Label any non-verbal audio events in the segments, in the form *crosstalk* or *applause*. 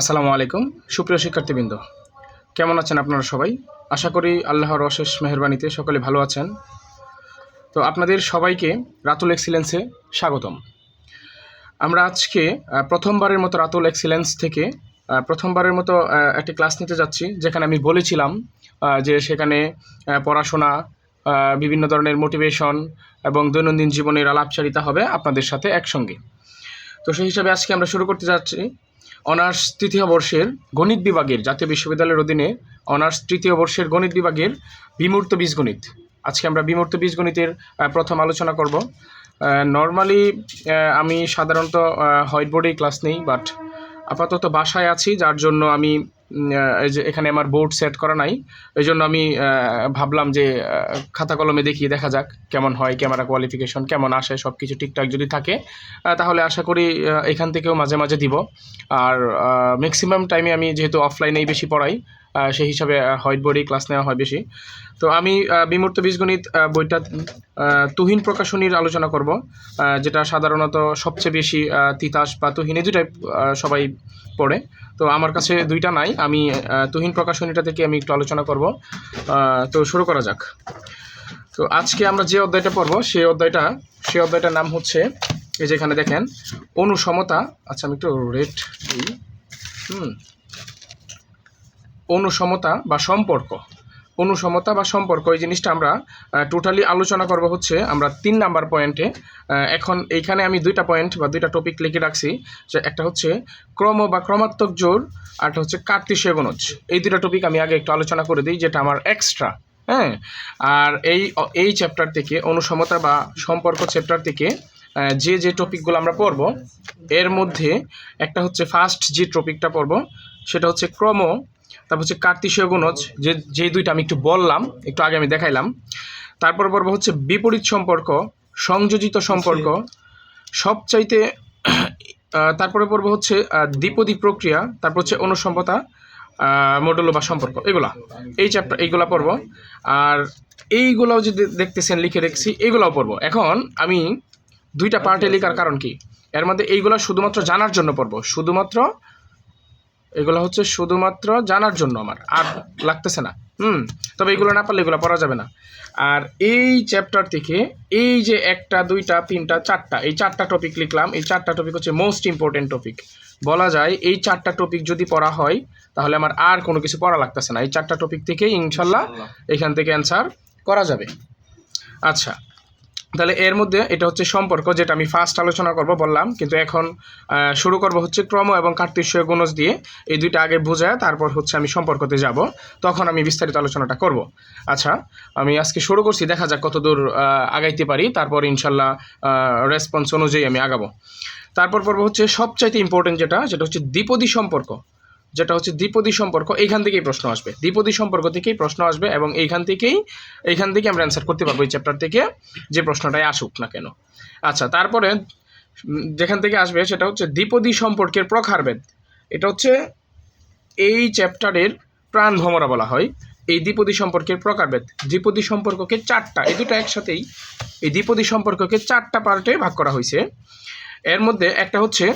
আসসালামু আলাইকুম। সুপ্রিয় শিক্ষার্থীবৃন্দ, কেমন আছেন আপনারা সবাই? আশা করি আল্লাহর অশেষ মেহরবানিতে সকলে ভালো আছেন। তো আপনাদের সবাইকে রাতুল এক্সিলেন্সে স্বাগতম। আমরা আজকে প্রথমবারের মতো রাতুল এক্সিলেন্স থেকে প্রথমবারের মতো একটি ক্লাস নিতে যাচ্ছি, যেখানে আমি বলেছিলাম যে সেখানে পড়াশোনা বিভিন্ন ধরনের মোটিভেশন এবং দৈনন্দিন জীবনের আলাপচারিতা হবে আপনাদের সাথে একসঙ্গে। তো সেই হিসাবে আজকে আমরা শুরু করতে যাচ্ছি অনার্স তৃতীয় বর্ষের গণিত বিভাগের জাতীয় বিশ্ববিদ্যালয়ের অধীনে অনার্স তৃতীয় বর্ষের গণিত বিভাগের বিমূর্ত বীজগণিত। আজকে আমরা বিমূর্ত বীজগণিতের প্রথম আলোচনা করব। নর্মালি আমি সাধারণত হোয়াইট বোর্ডেই ক্লাস নেই বাট আপাতত বাসায় আছি, যার জন্য আমি এখানে আমার বোর্ড সেট করা নাই। ওই জন্য আমি ভাবলাম যে খাতা কলমে দেখি দেখা যাক কেমন হয় ক্যামেরা কোয়ালিফিকেশন কেমন আসে সব কিছু ঠিকঠাক যদি থাকে তাহলে আশা করি এখান থেকেও মাঝে মাঝে দিব। আর ম্যাক্সিমাম টাইমে আমি যেহেতু অফলাইনেই বেশি পড়াই সেই হিসাবে হোয়াইট বোর্ডেই ক্লাস নেওয়া হয় বেশি। তো আমি বিমূর্ত বীজগণিত বইটা তুহিন প্রকাশনীর আলোচনা করব যেটা সাধারণত সবচেয়ে বেশি তিতাস বা তুহিন দুটাই সবাই পড়ে। তো আমার কাছে দুইটা নাই, আমি তুহিন প্রকাশনীটা থেকে আমি একটু আলোচনা করব। তো শুরু করা যাক। তো আজকে আমরা যে অধ্যায়টা পড়ব, সেই অধ্যায়টা, সেই অধ্যায়টার নাম হচ্ছে, এই যে এখানে দেখেন, অনুসমতা আচ্ছা আমি একটু রেট হুম। অনুসমতা বা সম্পর্ক। অনুসমতা বা সম্পর্ক এই জিনিসটা আমরা টোটালি আলোচনা করব হচ্ছে আমরা তিন নাম্বার পয়েন্টে এখন এইখানে আমি দুইটা পয়েন্ট বা দুইটা টপিক লিখে রাখছি যে একটা হচ্ছে ক্রম বা ক্রমাত্মক জোর, আর একটা হচ্ছে কার্তিসীয় গণজ। এই দুইটা টপিক আমি আগে একটু আলোচনা করে দিই যেটা আমার এক্সট্রা হ্যাঁ? আর এই এই চ্যাপ্টার থেকে অনুসমতা বা সম্পর্ক চ্যাপ্টার থেকে যে যে টপিকগুলো আমরা পড়ব, এর মধ্যে একটা হচ্ছে ফার্স্ট যে টপিকটা পড়ব, সেটা হচ্ছে ক্রম, তারপর হচ্ছে কার্তিসীয় গুণজ, যে যে দুইটা আমি একটু বললাম, একটু আগে আমি দেখাইলাম। তারপর পর্ব হচ্ছে বিপরীত সম্পর্ক, সংযোজিত সম্পর্ক। সবচাইতে তারপরে পর্ব হচ্ছে দ্বিপদী প্রক্রিয়া, তারপর হচ্ছে অনুসম্পতা মডেল বা সম্পর্ক, এগুলা। এই চ্যাপ্টার এইগুলা পড়ব। আর এইগুলাও যদি দেখতেছেন, লিখে রেখেছি এইগুলাও পড়ব। এখন আমি দুইটা পার্টে লেখার কারণ কি? এর মধ্যে এইগুলো শুধুমাত্র জানার জন্য পড়ব। শুধুমাত্র এগুলো হচ্ছে শুধুমাত্র জানার জন্য আমার। আর লাগতেছে না। হুম তবে এগুলো না পারলে এগুলো পড়া যাবে না। আর এই চ্যাপ্টার থেকে এই যে একটা দুইটা তিনটা চারটা এই চারটা টপিক লিখলাম। এই চারটা টপিক হচ্ছে মোস্ট ইম্পর্টেন্ট টপিক বলা যায় এই চারটা টপিক যদি পড়া হয় তাহলে আমার আর কোনো কিছু পড়া লাগতেছে না। এই চারটা টপিক থেকে ইনশাল্লাহ এখান থেকে অ্যান্সার করা যাবে। আচ্ছা তাহলে এর মধ্যে এটা হচ্ছে সম্পর্ক যেটা আমি ফার্স্ট আলোচনা করব, বললাম। কিন্তু এখন শুরু করব হচ্ছে ক্রম এবং কার্তিসীয় গুণজ দিয়ে। এই দুইটা আগে বোঝায়, তারপর হচ্ছে আমি সম্পর্কতে যাব। তখন আমি বিস্তারিত আলোচনাটা করব। আচ্ছা আমি আজকে শুরু করছি, দেখা যাক কতদূর আগাইতে পারি। তারপর ইনশাল্লাহ রেসপন্স অনুযায়ী আমি আগাবো। তারপর পর্ব হচ্ছে সবচাইতে ইম্পর্টেন্ট যেটা যেটা হচ্ছে দ্বিপদী সম্পর্ক। যেটা হচ্ছে দ্বিপদী সম্পর্ক, এইখান থেকেই প্রশ্ন আসবে। দ্বিপদী সম্পর্ক থেকেই প্রশ্ন আসবে এবং এইখান থেকেই, এইখান থেকে আমরা অ্যান্সার করতে পারব এই চ্যাপ্টার থেকে যে প্রশ্নটাই আসুক না কেন। আচ্ছা তারপরে যেখান থেকে আসবে সেটা হচ্ছে দ্বিপদী সম্পর্কের প্রকারভেদ। এটা হচ্ছে এই চ্যাপ্টারের প্রাণ ভ্রমরা বলা হয়, এই দ্বিপদী সম্পর্কের প্রকারভেদ। দ্বিপদী সম্পর্ককে চারটা, এই দুটো একসাথেই, এই দ্বিপদী সম্পর্ককে চারটা পার্টে ভাগ করা হয়েছে। এর মধ্যে একটা হচ্ছে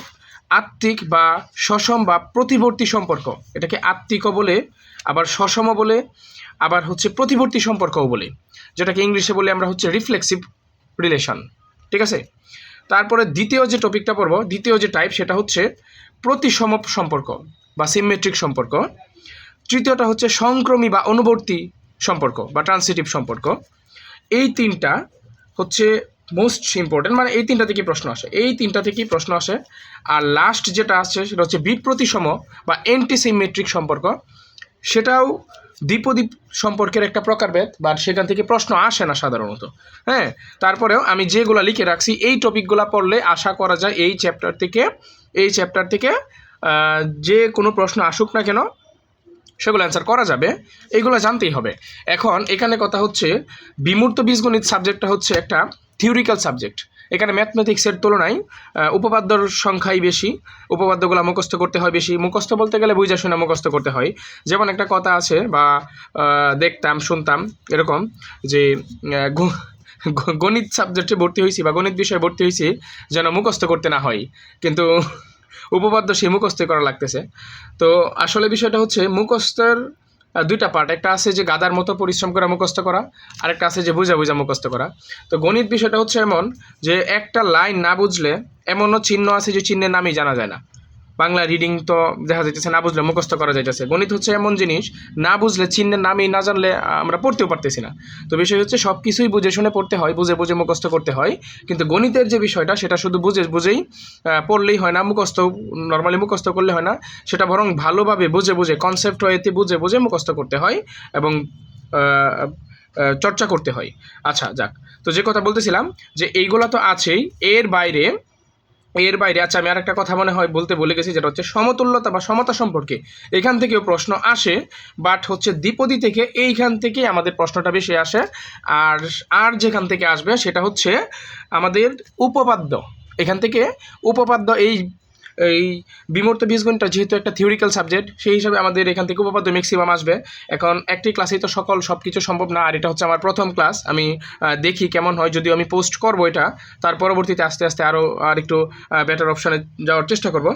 আত্মিক বা সসম বা প্রতিবর্তী সম্পর্ক। এটাকে আত্মিকও বলে, আবার সসম বলে, আবার হচ্ছে প্রতিবর্তী সম্পর্কও বলে। যেটাকে ইংলিশে বলে আমরা হচ্ছে রিফ্লেক্সিভ রিলেশন ঠিক আছে? তারপরে দ্বিতীয় যে টপিকটা পড়ব, দ্বিতীয় যে টাইপ সেটা হচ্ছে প্রতিসম সম্পর্ক বা সিমেট্রিক সম্পর্ক। তৃতীয়টা হচ্ছে সংক্রমী বা অনুবর্তী সম্পর্ক বা ট্রান্সিটিভ সম্পর্ক। এই তিনটা হচ্ছে মোস্ট ইম্পর্টেন্ট মানে এই তিনটা থেকেই প্রশ্ন আসে। এই তিনটা থেকেই প্রশ্ন আসে। আর লাস্ট যেটা আসছে, সেটা হচ্ছে বিপ্রতিসম বা অ্যান্টিসিমেট্রিক সম্পর্ক। সেটাও দ্বিপদীপ সম্পর্কের একটা প্রকারভেদ বা সেখান থেকে প্রশ্ন আসে না সাধারণত। হ্যাঁ তারপরেও আমি যেগুলো লিখে রাখছি, এই টপিকগুলো পড়লে আশা করা যায় এই চ্যাপ্টার থেকে, এই চ্যাপ্টার থেকে যে কোনো প্রশ্ন আসুক না কেন, সেগুলো অ্যান্সার করা যাবে। এইগুলো জানতেই হবে। এখন এখানে কথা হচ্ছে, বিমূর্ত বীজগণিত সাবজেক্টটা হচ্ছে একটা থিওরিক্যাল সাবজেক্ট এখানে ম্যাথমেটিক্সের তুলনায় উপপাদ্যর সংখ্যাই বেশি, উপপাদ্যগুলো মুখস্থ করতে হয় বেশি। মুখস্থ বলতে গেলে বুঝে শুনে মুখস্থ করতে হয়। যেমন একটা কথা আছে বা দেখতাম, শুনতাম, এরকম যে গণিত সাবজেক্টে ভর্তি হয়েছি বা গণিত বিষয়ে ভর্তি হয়েছি যেন মুখস্থ করতে না হয়। কিন্তু *laughs* উপপাদ্য সেই মুখস্থ করা লাগতেছে। তো আসলে বিষয়টা হচ্ছে, মুখস্থের দুইটা পার্ট একটা আছে যে গাদার মতো পরিশ্রম করা, মুখস্থ করা আর একটা আছে যে বুঝা বুঝা, মুখস্থ করা। তো গণিত বিষয়টা হচ্ছে এমন যে একটা লাইন না বুঝলে এমনও চিহ্ন আছে যে চিহ্নের নামই জানা যায় না। বাংলা রিডিং তো দেখা যাইতেছে না বুঝলে মুখস্থ করা যাইতেছে। গণিত হচ্ছে এমন জিনিস, না বুঝলে চিহ্নের নামই না জানলে আমরা পড়তেও পারতেছি না। তো বিষয় হচ্ছে সব কিছুই বুঝে শুনে পড়তে হয়, বুঝে বুঝে মুখস্থ করতে হয়। কিন্তু গণিতের যে বিষয়টা, সেটা শুধু বুঝে বুঝেই পড়লেই হয় না, মুখস্থ নর্মালি মুখস্থ করলে হয় না। সেটা বরং ভালোভাবে বুঝে বুঝে কনসেপ্ট হয়েতে বুঝে বুঝে মুখস্থ করতে হয় এবং চর্চা করতে হয়। আচ্ছা যাক। তো যে কথা বলতেছিলাম, যে এইগুলা তো আছেই, এর বাইরে এর বাইরে আচ্ছা আমি আর একটা কথা মনে হয় বলতে বলে গেছি, যেটা হচ্ছে সমতুল্যতা বা সমতা সম্পর্কে। এখান থেকেও প্রশ্ন আসে বাট হচ্ছে দ্বিপদী থেকে এইখান থেকে আমাদের প্রশ্নটা বেশি আসে, আর আর যেখান থেকে আসবে সেটা হচ্ছে আমাদের উপপাদ্য। এখান থেকে উপপাদ্য এই এই বিমূর্ত বীজগণিতটা যেহেতু একটা থিওরিক্যাল সাবজেক্ট সেই হিসাবে আমাদের এখান থেকে উপপাদ্য ম্যাক্সিমাম আসবে। এখন একটি ক্লাসেই তো সকল সব কিছু সম্ভব না, আর এটা হচ্ছে আমার প্রথম ক্লাস আমি দেখি কেমন হয়, যদিও আমি পোস্ট করব এটা। তার পরবর্তীতে আস্তে আস্তে আরও আর একটু বেটার অপশানে যাওয়ার চেষ্টা করব।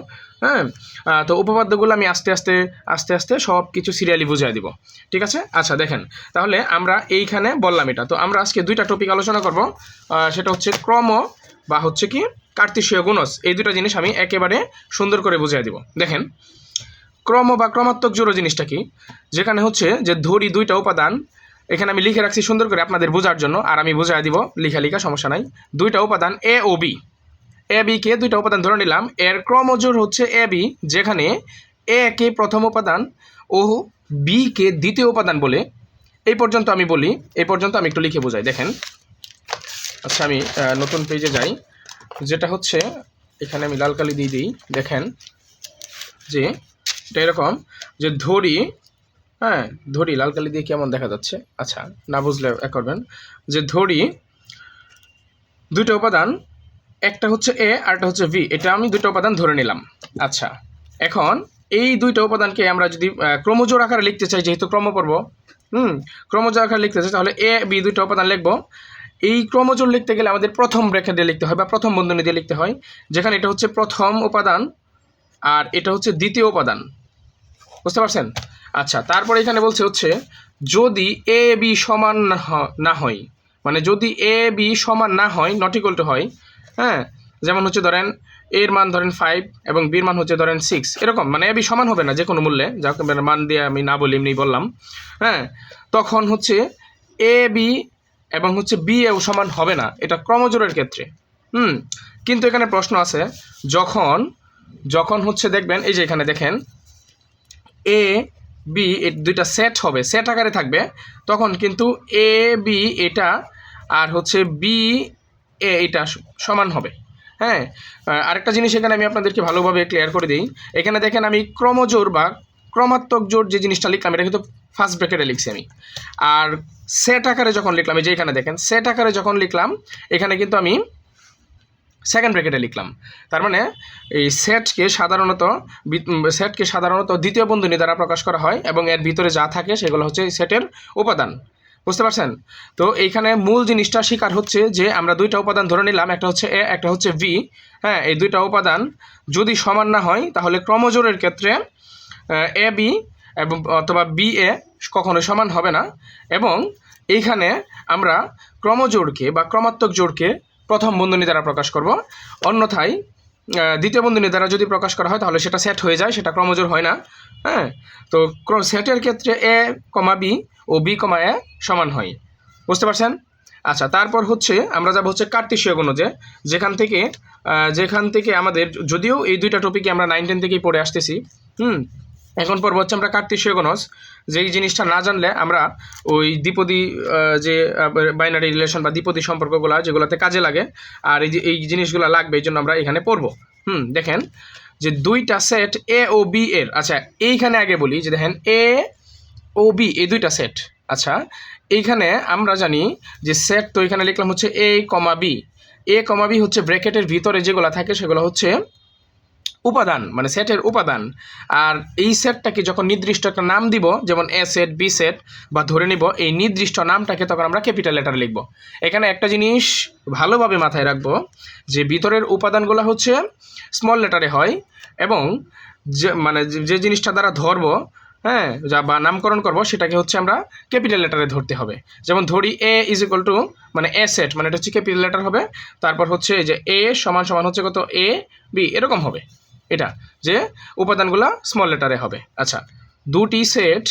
হ্যাঁ? তো উপপাদ্যগুলো আমি আস্তে আস্তে আস্তে আস্তে সব কিছু সিরিয়ালি বুঝিয়ে দিব। ঠিক আছে? আচ্ছা দেখেন। তাহলে আমরা এইখানে বললাম এটা। তো আমরা আজকে দুইটা টপিক আলোচনা করব। সেটা হচ্ছে ক্রম বা হচ্ছে কি কার্তিসীয় গুণস, এই দুটো জিনিস আমি একেবারে সুন্দর করে বুঝিয়ে দিব। দেখেন, ক্রম বা ক্রমাত্মক জোড়ো জিনিসটা কি? যেখানে হচ্ছে যে ধরি দুইটা উপাদান, এখানে আমি লিখে রাখছি সুন্দর করে আপনাদের বোঝার জন্য, আর আমি বুঝাই দিব, লিখা লিখা সমস্যা নাই। দুইটা উপাদান এ ও বি এ বি কে দুইটা উপাদান ধরে নিলাম, এর ক্রমজোর হচ্ছে এ বি যেখানে এ কে প্রথম উপাদান ও বি কে দ্বিতীয় উপাদান বলে। এই পর্যন্ত আমি বলি, এই পর্যন্ত আমি একটু লিখে বোঝাই। দেখেন আচ্ছা আমি নতুন পেজে যাই। যেটা হচ্ছে এখানে আমি লাল কালি দিয়ে দিই দেখেন যে এটা এরকম যে ধরি হ্যাঁ ধরি লাল কালি দিয়ে কেমন দেখা যাচ্ছে? আচ্ছা না বুঝলে এ করবেন। যে ধরি দুটো উপাদান একটা হচ্ছে এ আর একটা হচ্ছে ভি এটা আমি দুটো উপাদান ধরে নিলাম। আচ্ছা এখন এই দুইটা উপাদানকে আমরা যদি আহ, ক্রমজোড় আকারে লিখতে চাই যেহেতু ক্রম পর্ব হুম ক্রমজোড় আকারে লিখতে চাই তাহলে এ বি দুইটা উপাদান লিখব। এই ক্রমজোড় লিখতে গেলে আমাদের প্রথম ব্র্যাকেট দিয়ে লিখতে হয় বা প্রথম বন্ধনী দিয়ে লিখতে হয়, যেখানে এটা হচ্ছে প্রথম উপাদান আর এটা হচ্ছে দ্বিতীয় উপাদান। বুঝতে পারছেন? আচ্ছা তারপরে এখানে বলছে হচ্ছে, যদি এ বি সমান না হয় মানে যদি এ বি সমান না হয় নট ইকুয়াল টু হয় হ্যাঁ? যেমন হচ্ছে ধরেন, এর মান ধরেন ফাইভ এবং বির মান হচ্ছে ধরেন সিক্স এরকম মানে এ বি সমান হবে না যে কোনো মূল্যে মানে মান দিয়ে আমি না বলি, এমনি বললাম হ্যাঁ? তখন হচ্ছে এ বি এবং হচ্ছে বি এও সমান হবে না। এটা ক্রমজোড়ের ক্ষেত্রে। হুম, কিন্তু এখানে প্রশ্ন আছে, যখন যখন হচ্ছে দেখবেন, এই যে এখানে দেখেন এ বি দুইটা সেট হবে। সেট আকারে থাকবে, তখন কিন্তু এ বি এটা আর হচ্ছে বি এ এটা সমান হবে। হ্যাঁ আরেকটা জিনিস এখানে আমি আপনাদেরকে ভালোভাবে ক্লিয়ার করে দিই। এখানে দেখেন আমি ক্রমজোর বা ক্রমাত্মক জোড় যে জিনিসটা লিখলাম, এটা কিন্তু ফার্স্ট ব্র্যাকেটে লিখছি আমি। আর সেট আকারে যখন লিখলাম, এই যে এখানে দেখেন সেট আকারে যখন লিখলাম, এখানে কিন্তু আমি সেকেন্ড ব্র্যাকেটে লিখলাম। তার মানে এই সেটকে সাধারণত সেটকে সাধারণত দ্বিতীয় বন্ধনী দ্বারা প্রকাশ করা হয় এবং এর ভিতরে যা থাকে সেগুলো হচ্ছে সেটের উপাদান। বুঝতে পারছেন? তো এইখানে মূল জিনিসটা স্বীকার হচ্ছে যে আমরা দুইটা উপাদান ধরে নিলাম, একটা হচ্ছে এ একটা হচ্ছে ভি হ্যাঁ এই দুইটা উপাদান যদি সমান না হয়, তাহলে ক্রমজোরের ক্ষেত্রে এ, বি এবং অথবা বি, এ কখনো সমান হবে না। এবং এইখানে আমরা ক্রমজোড়কে বা ক্রমাত্মক জোড়কে প্রথম বন্ধনী দ্বারা প্রকাশ করব। অন্যথায় দ্বিতীয় বন্ধনী দ্বারা যদি প্রকাশ করা হয়, তাহলে সেটা সেট হয়ে যায়, সেটা ক্রমজোড় হয় না। হ্যাঁ? তো সেটের ক্ষেত্রে এ, কমা বি ও বি কমা এ সমান হয়। বুঝতে পারছেন? আচ্ছা তারপর হচ্ছে আমরা যাব হচ্ছে কার্তিসীয় গুণজে যেখান থেকে যেখান থেকে আমাদের, যদিও এই দুইটা টপিকে আমরা নাইন টেন থেকেই পড়ে আসতেছি, হুম? এখন পর্ব হচ্ছে আমরা কার্তিসীয় গণজ যেই জিনিসটা না জানলে আমরা ওই দ্বিপদী যে বাইনারি রিলেশন বা দ্বিপদী সম্পর্কগুলো যেগুলোতে কাজে লাগে, আর এই যে, এই জিনিসগুলো লাগবে, এই জন্য আমরা এখানে পড়ব। হুম, দেখেন যে দুইটা সেট এ ও বি এর আচ্ছা এইখানে আগে বলি যে দেখেন এ ও বি এই দুইটা সেট আচ্ছা এইখানে আমরা জানি যে সেট তো এখানে লিখলাম হচ্ছে এ comma B A comma B হচ্ছে ব্র্যাকেটের ভিতরে যেগুলো থাকে সেগুলো হচ্ছে উপাদান মানে সেটের উপাদান। আর এই সেটটাকে যখন নির্দিষ্ট একটা নাম দিব, যেমন এ সেট বি সেট বা ধরে নিব, এই নির্দিষ্ট নামটাকে তখন আমরা ক্যাপিটাল লেটারে লিখব। এখানে একটা জিনিস ভালোভাবে মাথায় রাখব, যে ভিতরের উপাদানগুলো হচ্ছে স্মল লেটারে হয় এবং যে মানে যে- জিনিসটা দ্বারা ধরবো হ্যাঁ যা বা নামকরণ করব, সেটাকে হচ্ছে আমরা ক্যাপিটাল লেটারে ধরতে হবে। যেমন ধরি এ ইজ ইকুয়াল টু মানে এ সেট মানে এটা হচ্ছে ক্যাপিটাল লেটার হবে। তারপর হচ্ছে যে এ সমান সমান হচ্ছে কত? এ বি এরকম হবে। এটা যে উপাদানগুলো স্মল লেটারে হবে। আচ্ছা দুটি সেট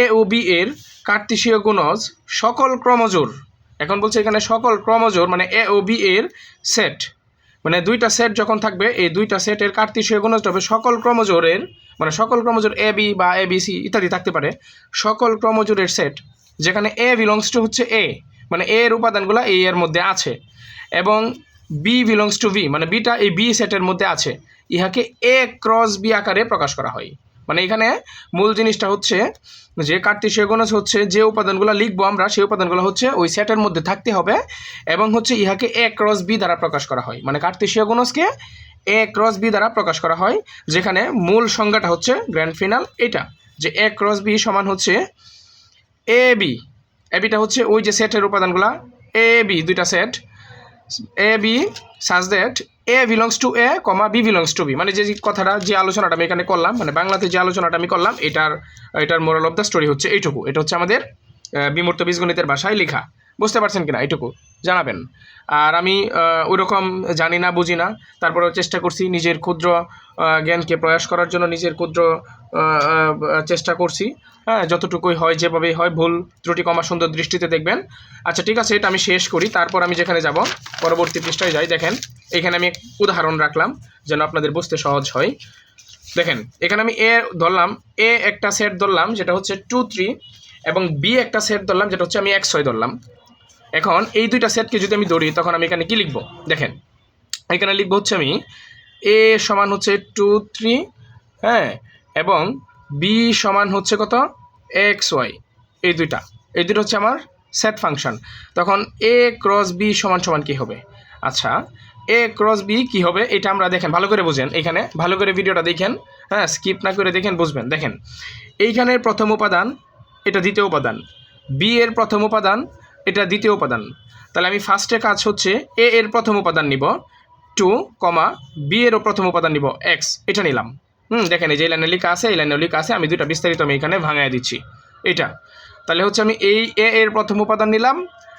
এ ও বি এর কার্তিসীয় গুণজ সকল ক্রমজোর এখন বলছে এখানে সকল ক্রমজোর মানে এ ও বি এর সেট মানে দুইটা সেট যখন থাকবে, এই দুইটা সেটের কার্তিসীয় গুণজটা হবে সকল ক্রমজোরের মানে সকল ক্রমজোর এ বি বা এ বি সি ইত্যাদি থাকতে পারে। সকল ক্রমজোরের সেট যেখানে এ বিলংস টু হচ্ছে এ মানে এ এর উপাদানগুলো এ এর মধ্যে আছে। এবং বি বিলংস টু বি মানে বিটা এই বি সেটের মধ্যে আছে। ইহাকে এ ক্রস বি আকারে প্রকাশ করা হয়। মানে এখানে মূল জিনিসটা হচ্ছে যে কার্তিসীয় গুণজ হচ্ছে যে উপাদানগুলো লিখব আমরা, সেই উপাদানগুলো হচ্ছে ওই সেটের মধ্যে থাকতে হবে এবং হচ্ছে ইহাকে এ ক্রস বি দ্বারা প্রকাশ করা হয়। মানে কার্তিসীয় গুণজকে এ ক্রস বি দ্বারা প্রকাশ করা হয়, যেখানে মূল সংজ্ঞাটা হচ্ছে গ্র্যান্ড ফিনাল এটা যে এ ক্রস বি সমান হচ্ছে এ বি এ বিটা হচ্ছে ওই যে সেটের উপাদানগুলা এ বি দুইটা set A B such that A belongs to A comma B belongs to B মানে যে কথাটা, যে আলোচনাটা আমি এখানে করলাম মানে বাংলাতে যে আলোচনাটা আমি করলাম, এটার এটার মোরাল অফ দ্য স্টোরি হচ্ছে এইটুকু। এটা হচ্ছে আমাদের বিমূর্ত বীজগণিতের ভাষায় লেখা। বুঝতে পারছেন কিনা এইটুকু জানাবেন। আর আমি ওইরকম জানি না, বুঝি না। তারপরেও চেষ্টা করছি নিজের ক্ষুদ্র জ্ঞানকে প্রয়াস করার জন্য নিজের ক্ষুদ্র চেষ্টা করছি। হ্যাঁ যতটুকুই হয়, যেভাবেই হয়, ভুল ত্রুটি কমা সুন্দর দৃষ্টিতে দেখবেন। আচ্ছা ঠিক আছে, এটা আমি শেষ করি। তারপর আমি যেখানে যাব, পরবর্তী পৃষ্ঠায় যাই। দেখেন, এখানে আমি উদাহরণ রাখলাম, যেন আপনাদের বুঝতে সহজ হয়। দেখেন, এখানে আমি এ ধরলাম, এ একটা সেট ধরলাম, যেটা হচ্ছে টু থ্রি এবং বি একটা সেট ধরলাম, যেটা হচ্ছে আমি এক ছয় ধরলাম। এখন এই দুইটা সেটকে যদি আমি ধরি তখন আমি এখানে কি লিখব? দেখেন, এখানে লিখব হচ্ছে আমি এ সমান হচ্ছে টু থ্রি হ্যাঁ এবং বি সমান হচ্ছে কত? এক্স ওয়াই এই দুইটা। এই দুটো হচ্ছে আমার সেট ফাংশন তখন এ ক্রস বি সমান সমান কী হবে? আচ্ছা এ ক্রস বি কী হবে? এটা আমরা দেখেন, ভালো করে বুঝেন এখানে, ভালো করে ভিডিওটা দেখেন হ্যাঁ স্কিপ না করে দেখেন, বুঝবেন। দেখেন, এইখানের প্রথম উপাদান, এটা দ্বিতীয় উপাদান। বি এর প্রথম উপাদান এটা দ্বিতীয় উপাদান। তাহলে আমি ফার্স্টে কাজ হচ্ছে এ এর প্রথম উপাদান নিব। টু কমা বি এরও প্রথম উপাদান নিব। এক্স এটা নিলাম। হুম, দেখেন এই যে লাইনে লেখা আছে, এই লাইনে লেখা আছে, আমি দুটা বিস্তারিত আমি এখানে ভাঙায় দিচ্ছি। এটা। তাহলে হচ্ছে আমি এই এ এর প্রথম উপাদান নিলাম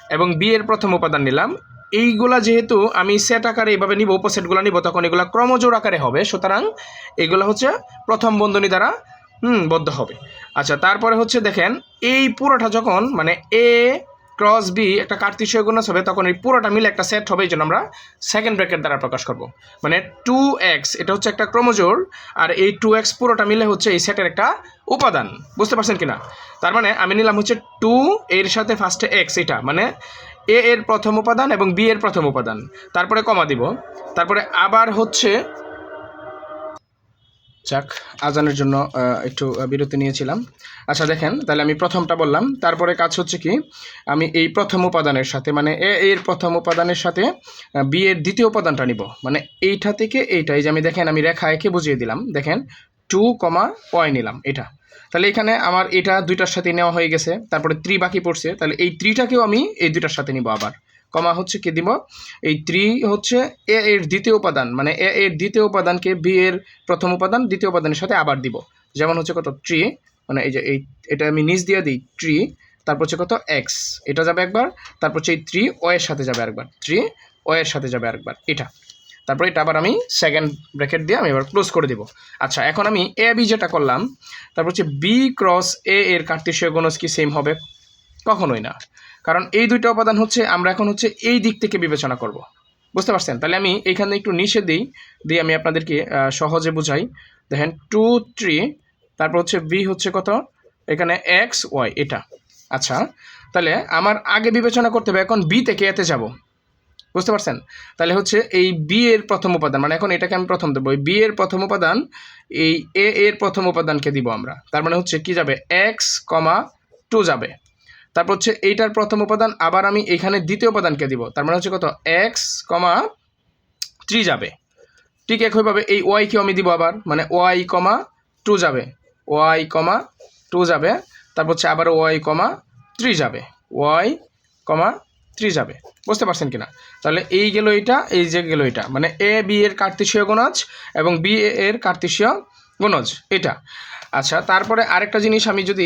এবং বি এর প্রথম উপাদান নিলাম। এইগুলা যেহেতু আমি সেট আকারে এইভাবে নিব উপসেটগুলো নিব, তখন এগুলো ক্রমজোড় আকারে হবে, সুতরাং এগুলো হচ্ছে প্রথম বন্ধনী দ্বারা, হুম, বদ্ধ হবে। আচ্ছা তারপরে হচ্ছে দেখেন, এই পুরোটা যখন মানে এ ক্রস বি একটা কার্তিসীয় গুণজ হবে তখন এই পুরোটা মিলে একটা সেট হবে, এই জন্য আমরা সেকেন্ড ব্র্যাকেট দ্বারা প্রকাশ করব। মানে টু এক্স এটা হচ্ছে একটা ক্রমজোর, আর এই টু এক্স পুরোটা মিলে হচ্ছে এই সেটের একটা উপাদান। বুঝতে পারছেন কিনা? তার মানে আমি নিলাম হচ্ছে টু এর সাথে ফার্স্টে এক্স এটা। মানে এ এর প্রথম উপাদান এবং বি এর প্রথম উপাদান। তারপরে কমা দিব। তারপরে আবার হচ্ছে যাক, আজানের জন্য একটু বিরতি নিয়েছিলাম। আচ্ছা দেখেন, তাহলে আমি প্রথমটা বললাম। তারপরে কাজ হচ্ছে কি, আমি এই প্রথম উপাদানের সাথে মানে এ, এর প্রথম উপাদানের সাথে বি এর দ্বিতীয় উপাদানটা নিব। মানে এইটা থেকে এইটা, এই যে আমি দেখেন, আমি রেখা এঁকে বুঝিয়ে দিলাম। দেখেন, টু কমা ওয়াই নিলাম এটা। তাহলে এখানে আমার এটা দুইটার সাথে নেওয়া হয়ে গেছে। তারপরে ত্রি বাকি পড়ছে। তাহলে এই ত্রিটাকেও আমি এই দুইটার সাথে নিব আবার। কমা হচ্ছে কি দিব? এই ত্রি হচ্ছে এ এর দ্বিতীয় উপাদান মানে এ এর দ্বিতীয় উপাদানকে বি এর প্রথম উপাদান, দ্বিতীয় উপাদানের সাথে আবার দিব। যেমন হচ্ছে কত? ট্রি মানে এই যে এই, এটা আমি নিচ দিয়ে দিই ট্রি তারপর হচ্ছে কত? এক্স এটা যাবে একবার, তারপর হচ্ছে এই থ্রি ও এর সাথে যাবে আরেকবার থ্রি ও এর সাথে যাবে আরেকবার, এটা। তারপর এটা আবার আমি সেকেন্ড ব্র্যাকেট দিয়ে আমি এবার ক্লোজ করে দিব। আচ্ছা এখন আমি এ বি যেটা করলাম, তারপর হচ্ছে বি ক্রস এ এর কার্তেশীয় গুণজ কি সেম হবে? কখনোই না। কারণ এই দুইটা উপাদান হচ্ছে, আমরা এখন হচ্ছে এই দিক থেকে বিবেচনা করব। বুঝতে পারছেন? তাহলে আমি এখানে একটু নিচে দিই, দিয়ে আমি আপনাদেরকে সহজে বুঝাই। দেখেন টু থ্রি তারপর হচ্ছে বি হচ্ছে কত? এখানে এক্স ওয়াই এটা। আচ্ছা তাহলে আমার আগে বিবেচনা করতে হবে, এখন বি থেকে এতে যাব। বুঝতে পারছেন? তাহলে হচ্ছে এই বি এর প্রথম উপাদান মানে এখন এটাকে আমি প্রথম দেবো। বি এর প্রথম উপাদান, এই এ এর প্রথম উপাদানকে দিব আমরা। তার মানে হচ্ছে কি যাবে? এক্স কমা টু যাবে। তারপর হচ্ছে এইটার প্রথম উপাদান, আবার আমি এখানে দ্বিতীয় উপাদানকে দিব। তার মানে হচ্ছে কত? এক্স কমা থ্রি যাবে। ঠিক একইভাবে এই ওয়াইকেও আমি দিব আবার মানে ওয়াই কমা টু যাবে। ওয়াই কমা টু যাবে। তারপর হচ্ছে আবার ওয়াই কমা থ্রি যাবে। ওয়াই কমা থ্রি যাবে। বুঝতে পারছেন কিনা? তাহলে এই গেল এটা এই যে গেল এটা মানে এ বি এর কার্তিসীয় গণজ এবং বি এর কার্তিসীয় গণজ এটা আচ্ছা তারপরে আরেকটা জিনিস আমি যদি